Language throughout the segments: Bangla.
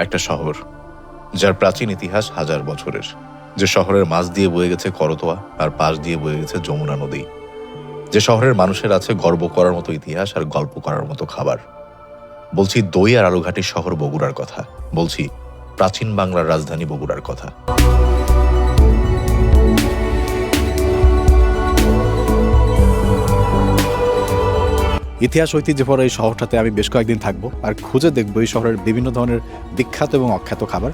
একটা শহর, যার প্রাচীন ইতিহাস হাজার বছরের। যে শহরের মাঝ দিয়ে বয়ে গেছে করতোয়া, আর পাশ দিয়ে বয়ে গেছে যমুনা নদী। যে শহরের মানুষের আছে গর্ব করার মতো ইতিহাস আর গল্প করার মতো খাবার। বলছি দই আর আলুঘাটি শহর বগুড়ার কথা। বলছি প্রাচীন বাংলার রাজধানী বগুড়ার কথা। ইতিহাস ঐতিহ্য এই শহরটাতে আমি বেশ কয়েকদিন থাকব আর খুঁজে দেখব এই শহরের বিভিন্ন ধরনের বিখ্যাত এবং অখ্যাত খাবার।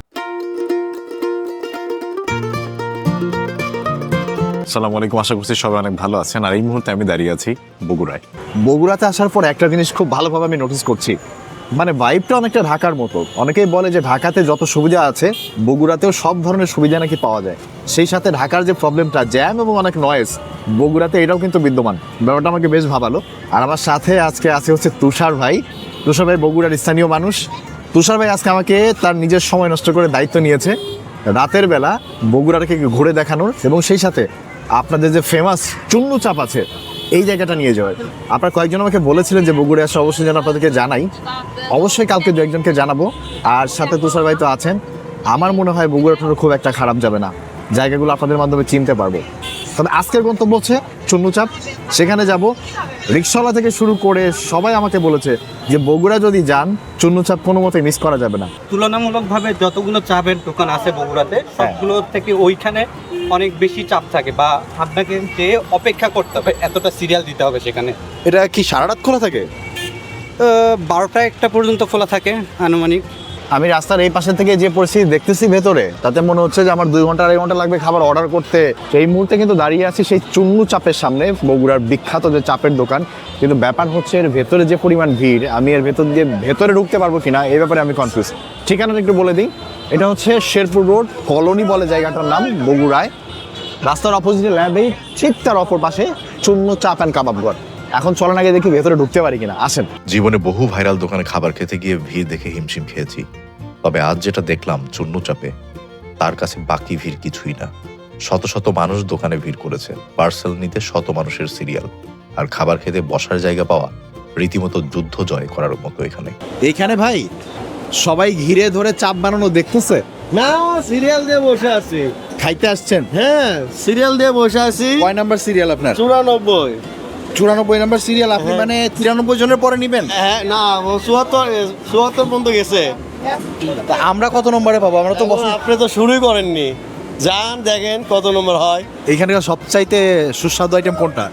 সালাম আলাইকুম আশা করছি সবাই অনেক ভালো আছেন। আর এই মুহূর্তে আমি দাঁড়িয়ে আছি বগুড়ায়। বগুড়াতে আসার পর একটা জিনিস খুব ভালোভাবে আমি নোটিস করছি। মানে ভাইবটা অনেকটা ঢাকার মতো। অনেকেই বলে যে ঢাকাতে যত সুবিধা আছে, বগুড়াতেও সব ধরনের সুবিধা নাকি পাওয়া যায়। সেই সাথে ঢাকার যে প্রবলেমটা জ্যাম এবং অনেক নয়েজ বগুড়াতে এটাও কিন্তু বিদ্যমান। ব্যাপারটা আমাকে বেশ ভাবালো। আর আমার সাথে আজকে আছে হচ্ছে তুষার ভাই। তুষার ভাই বগুড়ার স্থানীয় মানুষ। তুষার ভাই আজকে আমাকে তার নিজের সময় নষ্ট করে দায়িত্ব নিয়েছে রাতের বেলা বগুড়াটাকে ঘুরে দেখানোর। এবং সেই সাথে আপনাদের যে ফেমাস চুন্নু চাপ আছে এই জায়গাটা নিয়ে যাওয়ার। আপনার কয়েকজন আমাকে বলেছিলেন যে বগুড়ে আসা অবশ্যই যেন আপনাদেরকে জানাই। অবশ্যই কালকে দু একজনকে জানাব। আর সাথে তুষার ভাই তো আছেন। আমার মনে হয় বগুড়া খুব একটা খারাপ যাবে না। জায়গাগুলো আপনাদের মাধ্যমে চিনতে পারব। তবে আজকের গন্তব্য হচ্ছে চুন্নু চাপ সেখানে যাব। রিক্সাওয়ালা থেকে শুরু করে সবাই আমাকে বলেছে যে বগুড়া যদি যান চুন্নু চাপ কোনো মতে মিস করা যাবে না। তুলনামূলকভাবে যতগুলো চাপের দোকান আছে বগুড়াতে সবগুলো থেকে ওইখানে অনেক বেশি চাপ থাকে বা আপনাকে যে অপেক্ষা করতে হবে এতটা সিরিয়াল দিতে হবে সেখানে। এটা কি সারা রাত খোলা থাকে? বারোটা একটা পর্যন্ত খোলা থাকে আনুমানিক। আমি রাস্তার এই পাশে থেকে যে পরিস্থিতি দেখতেছি ভেতরে, তাতে মনে হচ্ছে যে আমার দুই ঘণ্টা আড়াই ঘণ্টা লাগবে খাবার অর্ডার করতে। এই মুহূর্তে কিন্তু দাঁড়িয়ে আছি সেই চুন্নু চাপের সামনে, বগুড়ার বিখ্যাত যে চাপের দোকান। কিন্তু ব্যাপার হচ্ছে এর ভেতরে যে পরিমাণ ভিড়, আমি এর ভেতর দিয়ে ভেতরে ঢুকতে পারব কিনা, এই ব্যাপারে আমি কনফিউজ ঠিকানাটা একটু বলে দিই। এটা হচ্ছে শেরপুর রোড, কলোনি বলে জায়গাটার নাম, বগুড়ায়। রাস্তার অপোজিটে ল্যাবেই, ঠিক তার অপর পাশে চুন্নু চাপ অ্যান্ড কাবাব ঘর। এখন চলেন আগে দেখি ভেতরে ঢুকতে পারি কিনা। আসেন। জীবনে বহু ভাইরাল দোকানে খাবার খেতে গিয়ে ভিড় দেখে হিমশিম খেয়েছি। তবে আজ যেটা দেখলাম চুন্নু চাপে তার কাছে বাকি ভিড় কিছুই না। শত শত মানুষ দোকানে ভিড় করেছে পার্সেল নিতে শত মানুষের সিরিয়াল। আর খাবার খেতে বসার জায়গা পাওয়া রীতিমতো যুদ্ধ জয় করার মতো এখানে। এইখানে ভাই সবাই ঘিরে ধরে চাপ বানানো দেখতেছে। না সিরিয়াল দিয়ে বসে আছি। খাইতে আসছেন। হ্যাঁ সিরিয়াল দিয়ে বসে আছি। কয় নাম্বার সিরিয়াল আপনার? চুরানব্বই। চুরানব্বই নাম্বার সিরিয়াল আপনি হ্যাঁ। মানে তিরানব্বই জনের পরে নিবেন? হ্যাঁ না চুয়াত্তর চুয়াত্তর পর্যন্ত গেছে। তা আমরা কত নম্বরে পাবো? আমরা তো আপনি তো শুরুই করেননি। যান দেখেন কত নম্বর হয়। এইখানকার সবচাইতে সুস্বাদু আইটেম কোনটা?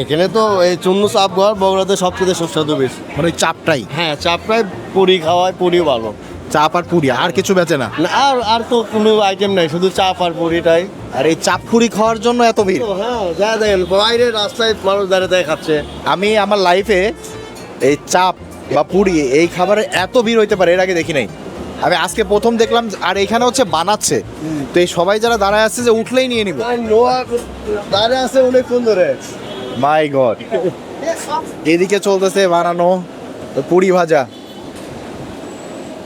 এখানে তো এই চুন্নু চাপ ঘর বগুড়াতে সবচেয়ে সুস্বাদু বেশি। মানে চাপটাই। হ্যাঁ চাপটাই পুরি খাওয়ায় পুরিও ভালো। চাপ আর পুরি আর কিছু বেচে না? না আর আর তো কোনো আইটেম নাই শুধু চাপ আর পুরিটাই। আর এই চাপ পুরি খাওয়ার জন্য এত ভিড়? হ্যাঁ যা দেখেন বাইরে রাস্তায় মানুষ দাঁড়িয়ে দাঁড়িয়ে খাচ্ছে। আমি আমার লাইফে এই চাপ বা পুরি এই খাবারের এত ভিড় হইতে পারে এর আগে দেখি নাই। আমি আজকে প্রথম দেখলাম আর এখানে হচ্ছে বানাচ্ছে। তো এই সবাই যারা দাঁড়ায় আছে যে উঠলেই নিয়ে নিব। দাঁড়িয়ে আছে অনেকক্ষণ ধরে। মাই গড এদিকে চলতেছে বানানো পুরি ভাজা।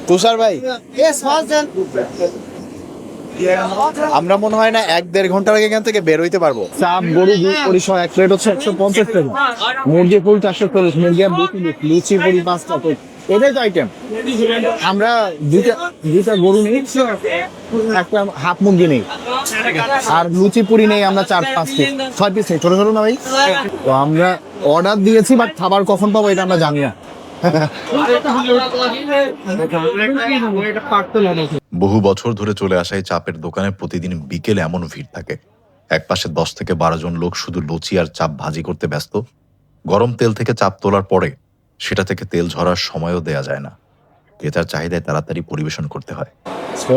তুষার ভাই? আমরা মনে হয় না এক দেড় ঘণ্টার আগে এখান থেকে বের হইতে পারব। চাপ গরু দুধ পুরি সহ এক প্লেট হচ্ছে একশো পঞ্চাশ টাকা। মুরগি পুরি চারশো চল্লিশ মুরগি আর লুচি পুরি পাঁচটা প্লেট এটাই তো আইটেম আমরা দুইটা দুইটা গরু নিই একটা হাফ মুরগি নেই। আর লুচি পুরি নেই আমরা চার পাঁচ পিস ছয় পিস নেই ছোট ছোট না ভাই? তো আমরা অর্ডার দিয়েছি বাট খাবার কখন পাবো এটা আমরা জানি না। বহু বছর ধরে চলে আসা এই চাপের দোকানে প্রতিদিন বিকেলে এমন ভিড় থাকে। এক পাশে দশ থেকে বারো জন লোক শুধু লুচি আর চাপ ভাজি করতে ব্যস্ত। গরম তেল থেকে চাপ তোলার পরে সেটা থেকে তেল ঝরার সময়ও দেয়া যায় না। ক্রেতার চাহিদায় তাড়াতাড়ি পরিবেশন করতে হয়।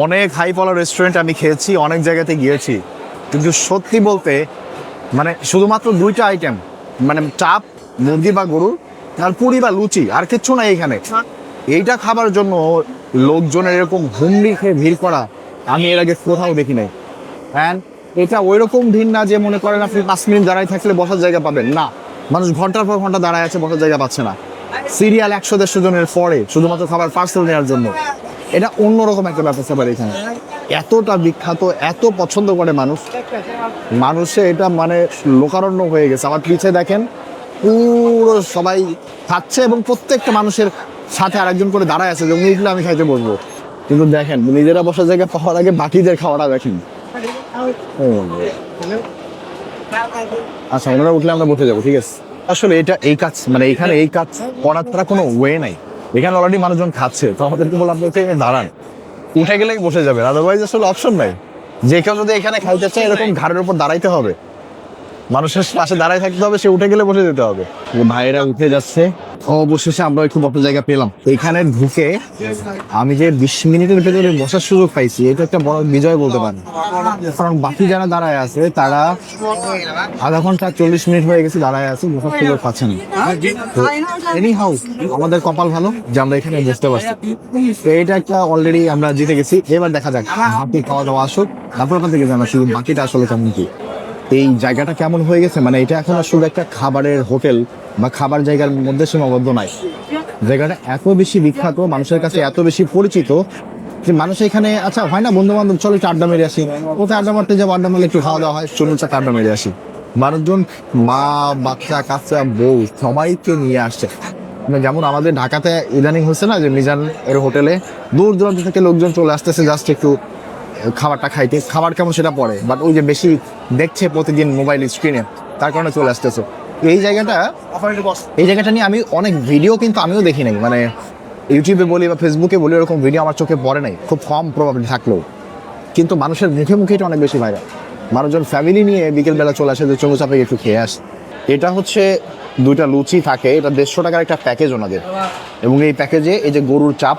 অনেক হাই ফলো রেস্টুরেন্ট আমি খেয়েছি, অনেক জায়গাতে গিয়েছি। কিন্তু সত্যি বলতে মানে শুধুমাত্র দুইটা আইটেম মানে চাপ, মুরগি বা গরুর আর পুরি বা লুচি আর কিচ্ছু নাই এখানে। এইটা খাবার জন্য লোকজনের এরকম হুমড়ি খেয়ে ভিড় করা আমি এর আগে কোথাও দেখি নাই। অ্যান্ড এটা ওই রকম ভিড় না যে মনে করেন আপনি পাঁচ মিনিট দাঁড়ায় থাকলে বসার জায়গা পাবেন। না মানুষ ঘণ্টার পর ঘণ্টা দাঁড়ায় আছে বসার জায়গা পাচ্ছে না। সিরিয়াল একশো দেড়শো জনের পরে শুধুমাত্র খাবার পার্সেল নেওয়ার জন্য। এটা অন্যরকম একটা ব্যাপার স্যাপার এখানে। এতটা বিখ্যাত এত পছন্দ করে মানুষ। মানুষে এটা মানে লোকারণ্য হয়ে গেছে। আমার পিছে দেখেন পুরো সবাই খাচ্ছে এবং প্রত্যেকটা মানুষের সাথে আরেকজন করে দাঁড়ায় আছে যে উনি উঠলে আমি খাইতে বসবো কিন্তু দেখেন, নিজেরা বসার জায়গায় পাওয়ার আগে বাকিদের খাওয়াটা দেখেন। আচ্ছা ওনারা উঠলে আমরা বসে যাব, ঠিক আছে? আসলে এটা এই কাজ মানে এখানে এই কাজ করার ছাড়া কোনো ওয়ে নাই। এখানে অলরেডি মানুষজন খাচ্ছে, তো আমাদেরকে বললাম আপনাকে দাঁড়ান। উঠে গেলেই বসে যাবেন আদারওয়াইজ আসলে অপশন নাই। যে কেউ যদি এখানে খাইতে চায়, এরকম ঘাড়ের উপর দাঁড়াইতে হবে। মানুষের পাশে দাঁড়ায় থাকতে হবে, সে উঠে গেলে বসে যেতে হবে। ভাইয়েরা উঠে যাচ্ছে। অবশেষে আমরা একটু বসার জায়গা পেলাম। এখানে ঢুকে আমি যে বিশ মিনিটের ভেতরে বসার সুযোগ পাইছি, এটা একটা বড় বিজয় বলতে পারি কারণ বাকি যারা দাঁড়ায় আছে, তারা আধা ঘণ্টা চল্লিশ মিনিট হয়ে গেছে দাঁড়ায় আছে, বসার সুযোগ পাচ্ছে পাচ্ছেন এনি হাউ আমাদের কপাল ভালো যে আমরা এখানে বসতে পারছি। তো এটা একটা অলরেডি আমরা জিতে গেছি। এবার দেখা যাক, বাকি খাওয়া দাওয়া আসুক। তারপর জানা শুধু বাকিটা আসলে কেমন কি। এই জায়গাটা কেমন হয়ে গেছে? মানে এটা এখন আসলে একটা খাবারের হোটেল বা খাবার জায়গার মধ্যে সীমাবদ্ধ নাই। জায়গাটা এত বেশি বিখ্যাত, মানুষের কাছে এত বেশি পরিচিত যে মানুষ এখানে আচ্ছা হয় না বন্ধু বান্ধব চলো একটু আড্ডা মেরে আসি। কোথায় আড্ডা মারতে যাব, আড্ডা মারলে একটু খাওয়া দাওয়া হয়, চলুন চাকা আড্ডা মেরে আসি। মানুষজন, মা, বাচ্চা, কাচ্চা, বউ সবাইকে নিয়ে আসছে। মানে যেমন আমাদের ঢাকাতে ইদানিং হচ্ছে না যে মিজান এর হোটেলে দূর দূরান্ত থেকে লোকজন চলে আসতেছে, জাস্ট একটু খাবারটা খাইতে। খাবার কেমন সেটা পরে বাট ওই যে বেশি দেখছে প্রতিদিন মোবাইল স্ক্রিনে তার কারণে চলে আসতেছো। এই জায়গাটা এই জায়গাটা নিয়ে আমি অনেক ভিডিও কিন্তু আমিও দেখি নাই। মানে ইউটিউবে বলি বা ফেসবুকে বলি এরকম ভিডিও আমার চোখে পড়ে নাই। খুব কম প্রবাবিলি থাকলেও। কিন্তু মানুষের মুখে মুখে এটা অনেক বেশি ভাইরাল মানুষজন ফ্যামিলি নিয়ে বিকেলবেলা চলে আসে যে চঙ্গু চাপে একটু খেয়ে আসে। এটা হচ্ছে দুইটা লুচি থাকে এটা দেড়শো টাকার একটা প্যাকেজ ওনাদের। এবং এই প্যাকেজে এই যে গরুর চাপ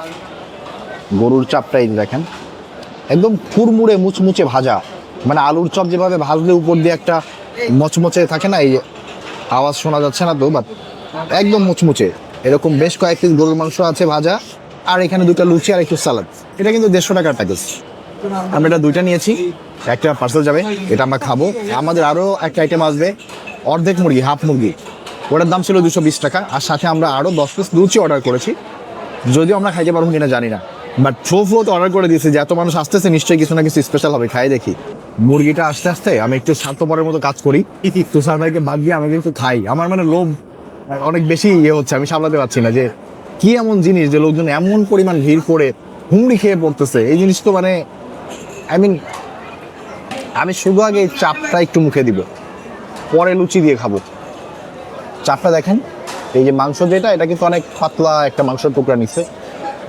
গরুর চাপটা এই দেখেন। একদম ফুরমুড়ে মুচমুচে ভাজা। মানে আলুর চপ যেভাবে ভাজলে উপর দিয়ে একটা মচমচে থাকে না, এই আওয়াজ শোনা যাচ্ছে না তো বাট একদম মুচমুচে এরকম বেশ কয়েক পিস গরুর মাংস আছে ভাজা, আর এখানে দুটো লুচি আর একটু সালাদ। এটা কিন্তু দেড়শো টাকার প্যাকেজ আমরা এটা দুইটা নিয়েছি, একটা পার্সেল যাবে, এটা আমরা খাব। আমাদের আরও একটা আইটেম আসবে, অর্ধেক মুরগি হাফ মুরগি। ওটার দাম ছিল দুশো বিশ টাকা, আর সাথে আমরা আরও দশ পিস লুচি অর্ডার করেছি। যদিও আমরা খাইতে পারব কিনা জানি না। বাট ফ্লো ফ্লো তো অর্ডার করে দিয়েছে, যে এত মানুষ আসতেছে, নিশ্চয়ই কিছু না কিছু স্পেশাল হবে, খাই দেখি। মুরগিটা আস্তে আস্তে, আমি একটু স্বার্থপরের মতো কাজ করি। তুষার ভাইকে বাদ দিয়ে আমি কিন্তু খাই। আমার মানে লোভ অনেক বেশি ইয়ে হচ্ছে, আমি সামলাতে পারছি না যে কি এমন জিনিস যে লোকজন এমন পরিমাণ ভিড় করে হুমড়ি খেয়ে পড়তেছে। এই জিনিস তো মানে আই মিন আমি শুধু আগে এই চাপটা একটু মুখে দিব। পরে লুচি দিয়ে খাব। চাপটা দেখেন, এই যে মাংস যেটা, এটা কিন্তু অনেক পাতলা একটা মাংসের টুকরা নিচ্ছে।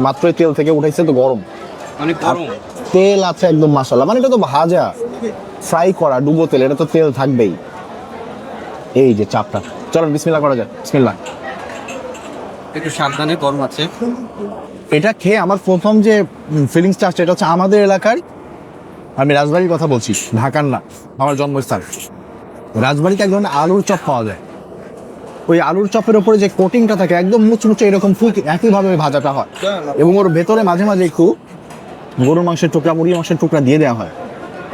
মাত্রই তেল থেকে উঠাইছে তো গরম। অনেক গরম। তেল আছে একদম মশলা মানে এটা তো ভাজা। ফ্রাই করা ডুবো তেল এটা তো তেল থাকবেই। এই যে চাপটা। চলো বিসমিল্লা করা যায় বিসমিল্লা একটু সাবধানে গরম আছে। এটা খেয়ে আমার প্রথম যে ফিলিংসটা আসছে এটা হচ্ছে আমাদের এলাকার আমি রাজবাড়ির কথা বলছি ঢাকার না আমার জন্মস্থান। রাজবাড়িতে এক ধরনের আলুর চপ পাওয়া যায়। ওই আলুর চপের উপরে যে কোটিংটা থাকে একদম মুচমুচে এরকম ফুল একইভাবে ওই ভাজাটা হয়। এবং ওর ভেতরে মাঝে মাঝে একটু গরুর মাংসের টুকরা মুরগির মাংসের টুকরা দিয়ে দেওয়া হয়।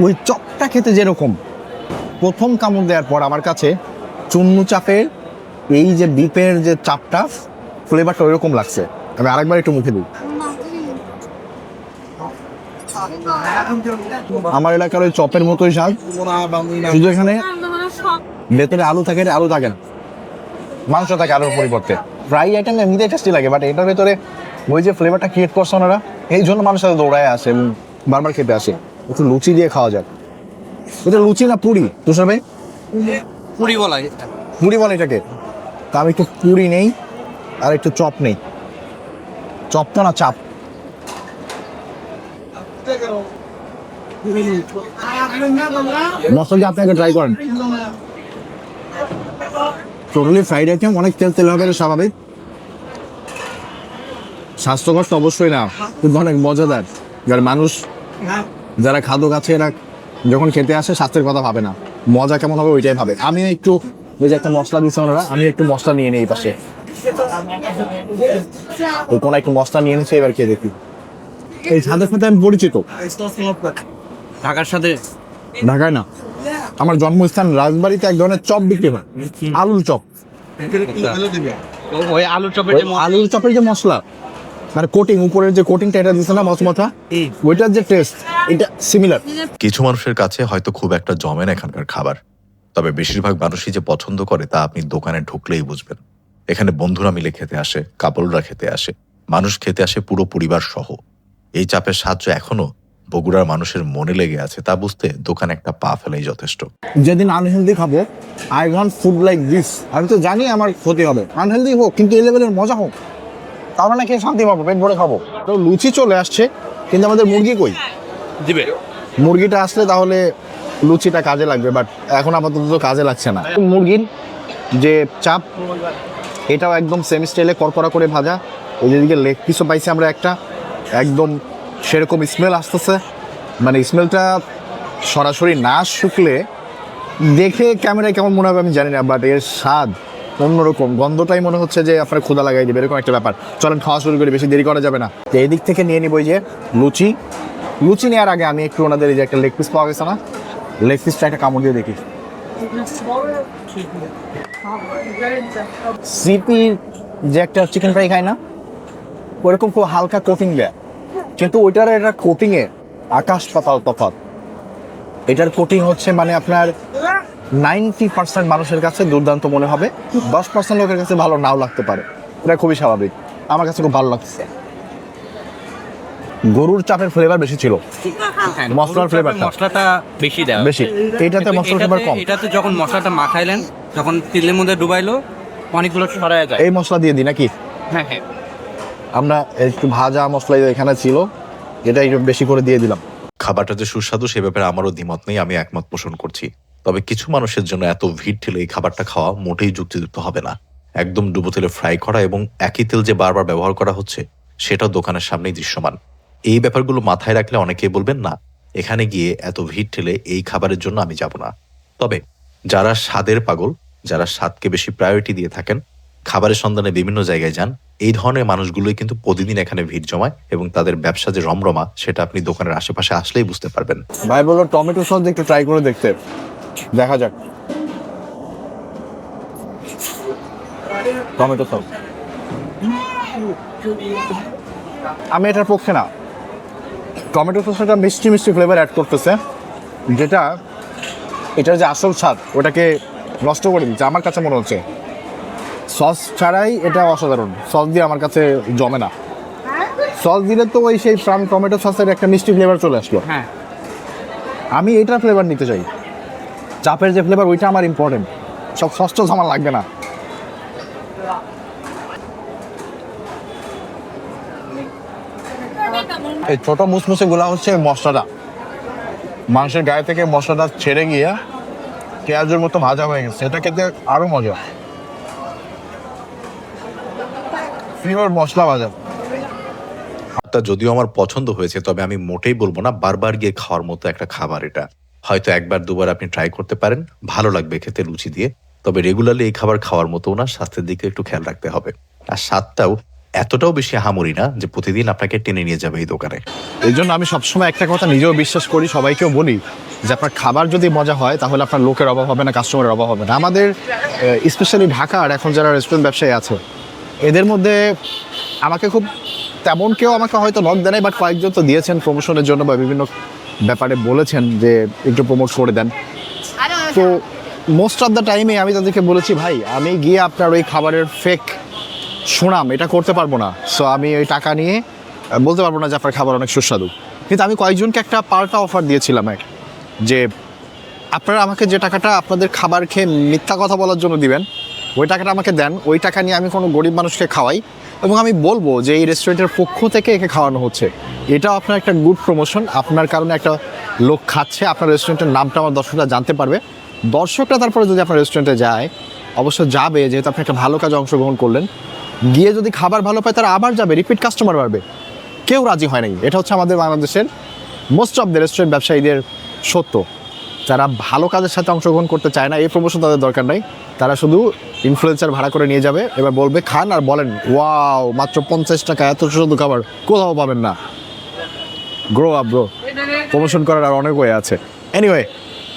ওই চপটা খেতে যেরকম প্রথম কামড় দেওয়ার পর আমার কাছে চুন্নু চাপের এই যে বিপের যে চাপটা ফ্লেভারটা ওইরকম লাগছে। আমি আরেকবার একটু মুখে দিই। আমার এলাকার ওই চপের মতোই শাক শুধু এখানে ভেতরে আলু থাকে আলু থাকে না। মাংস থাকে আলুর পরিবর্তে। ফ্রাই আইটেম এমনিতেই টেস্টি লাগে বাট এটার ভেতরে ওই যে ফ্লেভারটা ক্রিয়েট করছে ওনারা এই জন্য মানুষ সাথে দৌড়ায় আসে এবং বারবার খেতে আসে। একটু লুচি দিয়ে খাওয়া যাক। এটা লুচি না পুরি? তুষার ভাই? পুরি বলা পুরি বলে এটাকে। তা আমি একটু পুরি নেই আর একটু চপ নেই। চপ তো না চাপ। মশলা আপনাকে ট্রাই করেন। টোটালি ফ্রাইড আইটেম অনেক তেল তেল হবে স্বাভাবিক। স্বাস্থ্যকর তো অবশ্যই না কিন্তু অনেক মজাদার। যার মানুষ যারা খাদ্য খাচ্ছে এরা যখন খেতে আসে স্বাস্থ্যের কথা ভাবে না। মজা কেমন হবে ওইটাই ভাবে। আমি একটু ওই যে একটা মশলা দিচ্ছে ওনারা আমি একটু মশলা নিয়ে নিই পাশে। তো কোনো একটু মশলা নিয়ে নিচ্ছে এবার খেয়ে দেখি। এই ছাদের সাথে আমি পরিচিত। ঢাকার সাথে ঢাকায় না। আমার জন্মস্থান রাজবাড়িতে এক ধরনের চপ বিক্রি হয়। আলুর চপ। ওই আলু চপের মশলা- আলুর চপের যে মশলা মানে কোটিং উপরের যে কোটিংটা এটা দিচ্ছে না মশমথা ওইটার যে টেস্ট এটা সিমিলার কিছু মানুষের কাছে হয়তো খুব একটা জমে না এখানকার খাবার তবে বেশিরভাগ মানুষই যে পছন্দ করে তা আপনি দোকানে ঢুকলেই বুঝবেন। এখানে বন্ধুরা মিলে খেতে আসে কাপড়রা খেতে আসে মানুষ খেতে আসে পুরো পরিবার সহ। এই চাপের সাহায্য এখনও বগুড়ার মানুষের মনে লেগে আছে তা বুঝতে দোকানে একটা পা ফেলাই যথেষ্ট। যেদিন আনহেলদি খাব I want food like this আমি তো জানি আমার ক্ষতি হবে। আনহেলদি হোক কিন্তু এই লেভেলের মজা হোক। তাহলে নাকি শান্তি পাবো পেট ভরে খাব। তো লুচি চলে আসছে কিন্তু আমাদের মুরগি কই? দিবে। মুরগিটা আসলে তাহলে লুচিটা কাজে লাগবে বাট এখন আপাতত তো কাজে লাগছে না। মুরগির যে চাপ এটাও একদম সেমি স্টাইলে করকরা করে ভাজা। ওই যেদিকে লেগ পিসও পাইছি আমরা একটা একদম সেরকম স্মেল আসতেছে। মানে স্মেলটা সরাসরি না শুকলে দেখে ক্যামেরায় কেমন মনে হবে আমি জানি না বাট এর স্বাদ অন্যরকম। গন্ধটাই মনে হচ্ছে যে আপনার ক্ষুদা লাগাই দেবে, এরকম একটা ব্যাপার। চলেন, খাওয়া শুরু করি, বেশি দেরি করা যাবে না। তো এই দিক থেকে নিয়ে নিব যে লুচি। লুচি নেওয়ার আগে আমি একটু ওনাদের এই যে একটা লেগ পিস পাওয়া গেছে না? লেগ পিসটা একটা কামড় দিয়ে দেখি। সিপির যে একটা চিকেন ফ্রাই খায় না, ওরকম খুব হালকা কোটিং দেয়। কিন্তু ওইটার এটা কোটিংয়ে আকাশ পাতাল তফাৎ। এটার কোটিং হচ্ছে মানে আপনার নাইনটি পার্সেন্ট মানুষের কাছে দুর্দান্ত মনে হবে দশ পার্সেন্ট লোকের কাছে ভালো নাও লাগতে পারে। এটা খুবই স্বাভাবিক। আমার কাছে খুব ভালো লাগছে। গরুর চাপের ফ্লেভার বেশি ছিল। মশলার ফ্লেভার মশলাটা বেশি দেওয়া বেশি। এইটাতে মশলার ফ্লেভার কম। এটাতে যখন মশলাটা মাখাইলেন যখন তেলের মধ্যে ডুবাইলো অনেকগুলো ছড়ায় যায়। এই মশলা দিয়ে দিই নাকি? হ্যাঁ হ্যাঁ। আমরা একটু ভাজা মশলা এখানে ছিল, এটা একটু বেশি করে দিয়ে দিলাম। খাবারটা যে সুস্বাদু, সে ব্যাপারে আমারও দ্বিমত নেই, আমি একমত পোষণ করছি। তবে কিছু মানুষের জন্য এত ভিড় ঠেলে এই খাবারটা খাওয়া মোটেই যুক্তিযুক্ত হবে না। একদম ডুবো তেলে ফ্রাই করা এবং একই তেল যে বারবার ব্যবহার করা হচ্ছে, সেটাও দোকানের সামনেই দৃশ্যমান। এই ব্যাপারগুলো মাথায় রাখলে অনেকেই বলবেন, না, এখানে গিয়ে এত ভিড় ঠেলে এই খাবারের জন্য আমি যাব না। তবে যারা স্বাদের পাগল, যারা স্বাদকে বেশি প্রায়োরিটি দিয়ে থাকেন খাবারের সন্ধানে বিভিন্ন জায়গায় যান, এই ধরনের মানুষগুলোই কিন্তু প্রতিদিন এখানে ভিড় জমায় এবং তাদের ব্যবসা যে রমরমা, সেটা আপনি দোকানের আশেপাশে আসলেই বুঝতে পারবেন। ভাই বলল টমেটো সস একটু ট্রাই করে দেখতে। দেখা যাক। Tomato sauce. আমি এটার পক্ষে না। টমেটো সস একটা মিষ্টি মিষ্টি ফ্লেভার অ্যাড করতেছে, যেটা, এটার যে আসল স্বাদ, ওটাকে নষ্ট করে দিচ্ছে, আমার কাছে মনে হচ্ছে। সস ছাড়াই এটা অসাধারণ। সস দিয়ে আমার কাছে জমে না। সস দিলে তো ওই সেই ফ্রাম টমেটো সসের একটা মিষ্টি ফ্লেভার চলে আসলো। হ্যাঁ। আমি এটার ফ্লেভার নিতে চাই। চাপের যে ফ্লেভার ওইটা আমার ইম্পর্টেন্ট সব ষষ্ঠ আমার লাগবে না। এই ছোট মুসমুসে গুলা হচ্ছে মশলাটা। মাংসের গায়ে থেকে মশলাটা ছেড়ে গিয়ে পেঁয়াজের মতো ভাজা হয়ে গেছে। এটা খেতে আরও মজা। পিওর মশলা ভাজা তা যদিও আমার পছন্দ হয়েছে তবে আমি মোটেই বলব না বারবার গিয়ে খাওয়ার মতো একটা খাবার এটা। হয়তো একবার দুবার আপনি ট্রাই করতে পারেন ভালো লাগবে খেতে লুচি দিয়ে তবে রেগুলারলি এই খাবার খাওয়ার মতো না স্বাস্থ্যের দিকে একটু খেয়াল রাখতে হবে। আর স্বাদটাও এতটাও বেশি হামরি না যে প্রতিদিন আপনাকে টেনে নিয়ে যাবে এই দোকানে। এই জন্য আমি সবসময় একটা কথা নিজেও বিশ্বাস করি সবাইকেও বলি যে আপনার খাবার যদি মজা হয় তাহলে আপনার লোকের অভাব হবে না কাস্টমারের অভাব হবে না। আমাদের স্পেশালি ঢাকার এখন যারা রেস্টুরেন্ট ব্যবসায়ী আছে এদের মধ্যে আমাকে খুব তেমন কেউ আমাকে হয়তো নক দেয় নাই বাট কয়েকজন তো দিয়েছেন প্রমোশনের জন্য বা বিভিন্ন ব্যাপারে বলেছেন যে একটু প্রমোট করে দেন। তো মোস্ট অফ দ্য টাইমে আমি তাদেরকে বলেছি ভাই আমি গিয়ে আপনার ওই খাবারের ফেক সুনাম এটা করতে পারব না। সো আমি ওই টাকা নিয়ে বলতে পারব না যে আপনার খাবার অনেক সুস্বাদু। কিন্তু আমি কয়েকজনকে একটা পাল্টা অফার দিয়েছিলাম এক যে আপনারা আমাকে যে টাকাটা আপনাদের খাবার খেয়ে মিথ্যা কথা বলার জন্য দিবেন ওই টাকাটা আমাকে দেন, ওই টাকা নিয়ে আমি কোনো গরিব মানুষকে খাওয়াই এবং আমি বলব যে এই রেস্টুরেন্টের পক্ষ থেকে একে খাওয়ানো হচ্ছে। এটাও আপনার একটা গুড প্রমোশন আপনার কারণে একটা লোক খাচ্ছে, আপনার রেস্টুরেন্টের নামটা আমার দর্শকরা জানতে পারবে। দর্শকরা তারপরে যদি আপনার রেস্টুরেন্টে যায়, অবশ্য যাবে যেহেতু আপনি একটা ভালো কাজে অংশগ্রহণ করলেন, গিয়ে যদি খাবার ভালো পায় তারা আবার যাবে রিপিট কাস্টমার বাড়বে। কেউ রাজি হয় নাই। এটা হচ্ছে আমাদের বাংলাদেশের মোস্ট অফ দ্য রেস্টুরেন্ট ব্যবসায়ীদের সত্য। যারা ভালো কাজের সাথে অংশগ্রহণ করতে চায় না, এই প্রমোশন তাদের দরকার নাই। তারা শুধু ইনফ্লুয়েন্সার ভাড়া করে নিয়ে যাবে, এবার বলবে, খান আর বলেন, ওয়াও, মাত্র পঞ্চাশ টাকা, এত শুধু খাবার, কোথাও পাবেন না। গ্রো আপ গ্রো প্রমোশন করার আর অনেক ওয়ে আছে। এনিওয়ে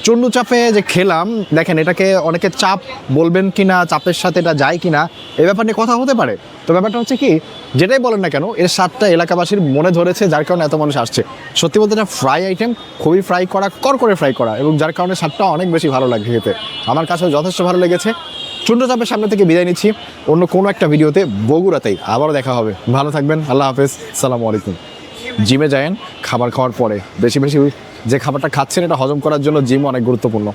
চন্ডু চাপে যে খেলাম, দেখেন এটাকে অনেকে চাপ বলবেন কি না চাপের সাথে এটা যায় কি না এ ব্যাপার নিয়ে কথা হতে পারে। তো ব্যাপারটা হচ্ছে কি, যেটাই বলেন না কেন, এর স্বাদটা এলাকাবাসীর মনে ধরেছে, যার কারণে এত মানুষ আসছে। সত্যি বলতে এটা ফ্রাই আইটেম, খুবই ফ্রাই করা কর করে ফ্রাই করা, এবং যার কারণে স্বাদটা অনেক বেশি ভালো লাগে খেতে। আমার কাছেও যথেষ্ট ভালো লেগেছে। চন্ডু চাপের সামনে থেকে বিদায় নিচ্ছি। অন্য কোনো একটা ভিডিওতে বগুড়াতেই আবারও দেখা হবে। ভালো থাকবেন, আল্লাহ হাফেজ, সালামু আলাইকুম। জিমে যায়েন, খাবার খাওয়ার পরে, বেশি বেশি যে খাবারটা খাচ্ছেন এটা হজম করার জন্য জিম অনেক গুরুত্বপূর্ণ।